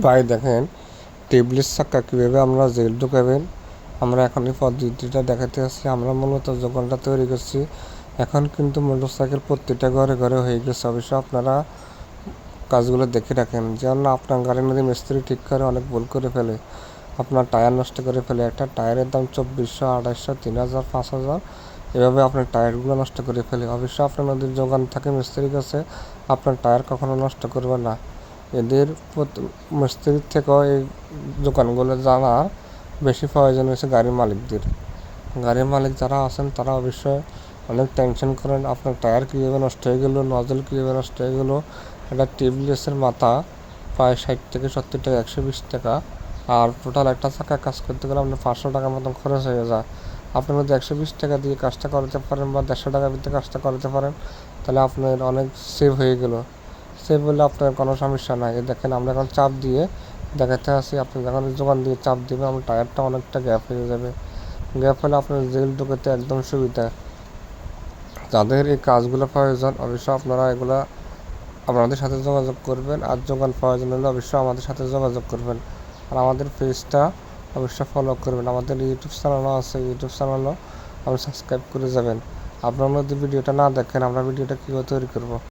ভাই দেখেন টেবিলের চাক্কা কীভাবে আমরা জেল ঢুকাবেন? আমরা এখন এই পদ্ধতিটা দেখাতে আসছি। আমরা মূলত দোকানটা তৈরি করছি। এখন কিন্তু মোটরসাইকেল প্রত্যেকটা ঘরে ঘরে হয়ে গেছে। অবশ্য আপনারা কাজগুলো দেখে রাখেন। যেন আপনার গাড়ির মধ্যে মিস্ত্রি ঠিক করে অনেক ভুল করে ফেলে। আপনার টায়ার নষ্ট করে ফেলে। একটা টায়ারের দাম চব্বিশশো, আড়াইশো, তিন হাজার, পাঁচ হাজার। এভাবে আপনার টায়ারগুলো নষ্ট করে ফেলে। অবশ্য আপনার নদীর যোগান থাকে মিস্ত্রির কাছে। আপনার টায়ার কখনো নষ্ট করবে না। এদের মিস্ত্রির থেকেও এই দোকানগুলো জানা বেশি প্রয়োজন হয়েছে গাড়ির মালিকদের। গাড়ির মালিক যারা আছেন তারা অবশ্যই অনেক টেনশন করেন, আপনার টায়ার কীভাবে নষ্ট হয়ে গেলো নজল কীভাবে নষ্ট হয়ে গেলো, একটা টিউবলেসের মাথা প্রায় ষাট থেকে সত্তর টাকা, একশো বিশ টাকা, আর টোটাল একটা চাকা কাজ করতে গেলে আপনার পাঁচশো টাকার মতন খরচ হয়ে যায়। আপনি যদি একশো বিশ টাকা দিয়ে কাজটা করাতে পারেন বা দেড়শো টাকার ভিতরে কাজটা করাতে পারেন, তাহলে আপনার অনেক সেভ হয়ে গেলো। সেভ হলে আপনার কোনো সমস্যা নাই। দেখেন, আমরা এখন চাপ দিয়ে দেখাতে আসি, আপনি যখন যোগান দিয়ে চাপ দেবেন, আমার টায়ারটা অনেকটা গ্যাপ হয়ে যাবে। গ্যাপ হলে আপনার জেল ঢুকাতে একদম সুবিধা। যাদের এই কাজগুলো প্রয়োজন, অবশ্যই আপনারা এগুলো আপনাদের সাথে যোগাযোগ করবেন, আর যোগান প্রয়োজন হলে অবশ্যই আমাদের সাথে যোগাযোগ করবেন। আর আমাদের পেজটা অবশ্যই ফলো করবেন। আমাদের ইউটিউব চ্যানেলও আছে ইউটিউব চ্যানেলও আপনি সাবস্ক্রাইব করে যাবেন। আপনারা যদি ভিডিওটা না দেখেন, আমরা ভিডিওটা কীভাবে তৈরি করব?